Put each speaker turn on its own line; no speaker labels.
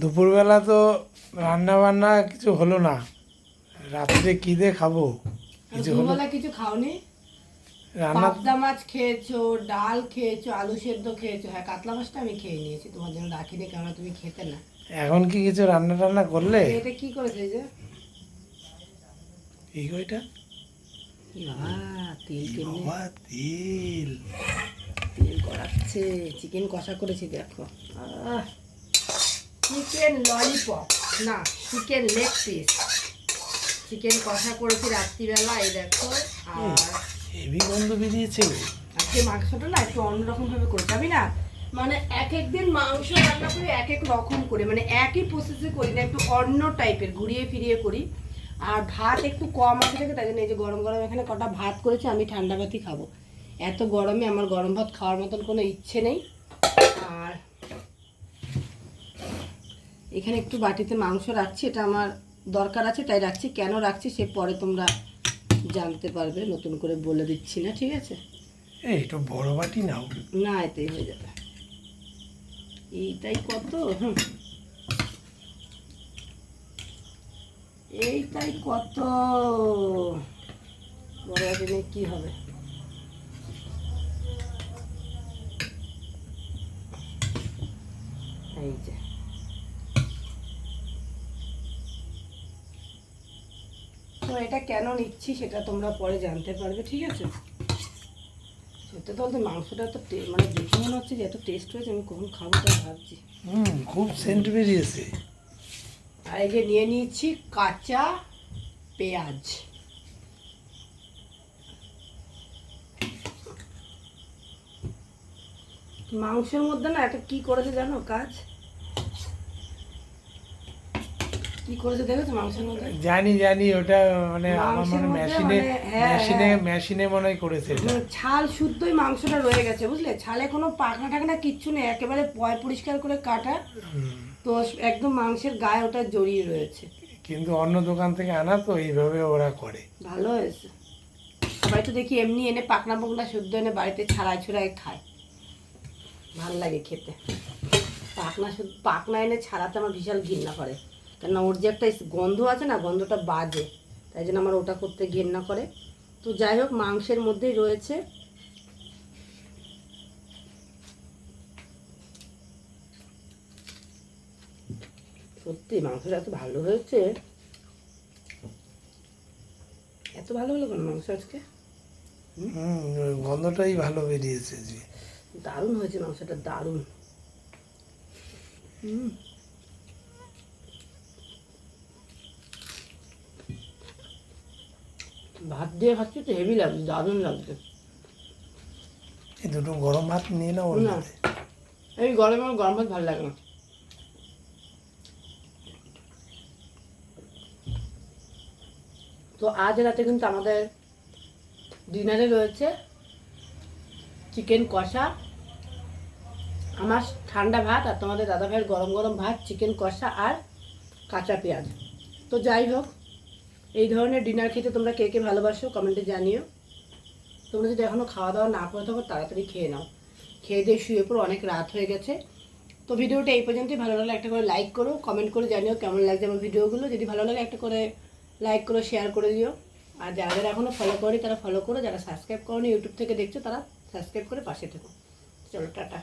দুপুরবেলা তো রান্না বান্না কিছু হলো না। রাত্রে কী দিয়ে খাব? কিছু হলো
কিছু খাওনি?
রান্না
পাবদা মাছ খেয়েছো ডাল খেয়েছো আলু সেদ্ধ খেয়েছো। হ্যাঁ কাতলা মাছটা আমি খেয়ে নিয়েছি। তোমার জন্য রাখিনি কেন তুমি খেতে না।
এখন কি কিছু রান্না টান্না করলে?
এটা কি করেছে যে?
এই
বাবা তেল
তেল।
করাচ্ছে চিকেন কষা করেছি দেখো। চিকেন ললিপপ না চিকেন লেগ পিস চিকেন কষা করেছি রাত্রিবেলা এই দেখো আর
হেভি গন্ধ বেরিয়েছে।
আজকে মাংসটা না একটু অন্যরকম ভাবে করেছি আমি না মানে এক এক দিন মাংস রান্না করি এক এক রকম করে মানে একই প্রসেসে করি না একটু অন্য টাইপের ঘুরিয়ে ফিরিয়ে করি। আর ভাত একটু কম আছে থেকে তাই জন্য এই যে গরম গরম এখানে কটা ভাত করেছি আমি ঠান্ডা ভাতই খাব। এত গরমে আমার গরম ভাত খাওয়ার মতন কোনো ইচ্ছে নেই আর এখানে একটু বাটিতে মাংস রাখছি এটা আমার দরকার আছে তাই রাখছি। কেন রাখছি সে পরে তোমরা জানতে পারবে নতুন করে বলে দিচ্ছি না ঠিক আছে?
এই একটু বড় বাটি নাও।
না এতেই হয়ে যাবে। এইটাই কত? হুম। এইটাই কত? বড় দিনে কি হবে? এই যে। এটা কেন নিচ্ছি সেটা তোমরা পরে জানতে পারবে ঠিক আছে? সত্যি বলতে মাংসটা তো মানে দেখে মনে হচ্ছে যে এত টেস্ট হয়েছে আমি কখন খাব তাই ভাবছি।
হুম খুব সেন্ট বেরিয়েছে।
আর এই যে নিয়ে নিয়েছি কাঁচা পেঁয়াজ। মাংসের মধ্যে না একটা কি করেছে জানো কাজ? কি করেছে দেখেছ মাংসের মধ্যে?
জানি জানি ওটা মানে আমার মনে মেশিনে
মানে, হ্যাঁ,
মেশিনে
হ্যাঁ।
মেশিনে মনে হয় করেছে
মানে ছাল শুদ্ধই মাংসটা রয়ে গেছে বুঝলে? ছালে কোনো পাখনা টাকনা কিচ্ছু নেই একেবারে পয় পরিষ্কার করে কাটা। তো একদম মাংসের গায়ে ওটা জড়িয়ে রয়েছে।
কিন্তু অন্য দোকান থেকে আনা তো এইভাবে ওরা করে।
ভালো হয়েছে। সবাই তো দেখি এমনি এনে পাকনা পাকনা শুদ্ধ এনে বাড়িতে ছাড়াই ছড়াই খায়। ভালো লাগে খেতে। পাকনা শুদ্ধ পাকনা এনে ছাড়াতে আমার বিশাল ঘৃণা করে। কেননা ওর যে একটা গন্ধ আছে না গন্ধটা বাজে। তাই জন্য আমার ওটা করতে ঘেন্না করে। তো যাই হোক মাংসের মধ্যেই রয়েছে। সত্যি মাংসটা এত ভালো হয়েছে। এত ভালো হলো কেন মাংস আজকে?
হুম? গন্ধটাই ভালো বেরিয়েছে জি
দারুণ হয়েছে মাংসটা দারুণ। হুম। ভাত দিয়ে খাচ্ছি তো হেভি লাগছে দারুণ লাগছে।
এই দুটো গরম ভাত নিয়ে নাও
না। এই গরমে গরম ভাত ভালো লাগে না। তো আজ রাতে কিন্তু আমাদের ডিনারে রয়েছে চিকেন কষা আমার ঠান্ডা ভাত আর তোমাদের দাদা ভাইয়ের গরম গরম ভাত চিকেন কষা আর কাঁচা পেঁয়াজ। তো যাই হোক এই ধরনের ডিনার খেতে তোমরা কে কে ভালোবাসো কমেন্টে জানিও। তোমরা যদি এখনও খাওয়া দাওয়া না করে থাকো, তাড়াতাড়ি খেয়ে নাও। খেয়ে দিয়ে শুয়ে পড়ো, অনেক রাত হয়ে গেছে। তো ভিডিওটা এই পর্যন্তই। ভালো লাগলে একটা করে লাইক করো কমেন্ট করে জানিও কেমন লাগছে আমার ভিডিওগুলো। যদি ভালো লাগে একটা করে লাইক করো শেয়ার করে দিও। আর যারা যারা এখনও ফলো করি তারা ফলো করো। যারা সাবস্ক্রাইব করো ইউটিউব থেকে দেখছ, তারা সাবস্ক্রাইব করে পাশে থেকো। চলো, টাটা।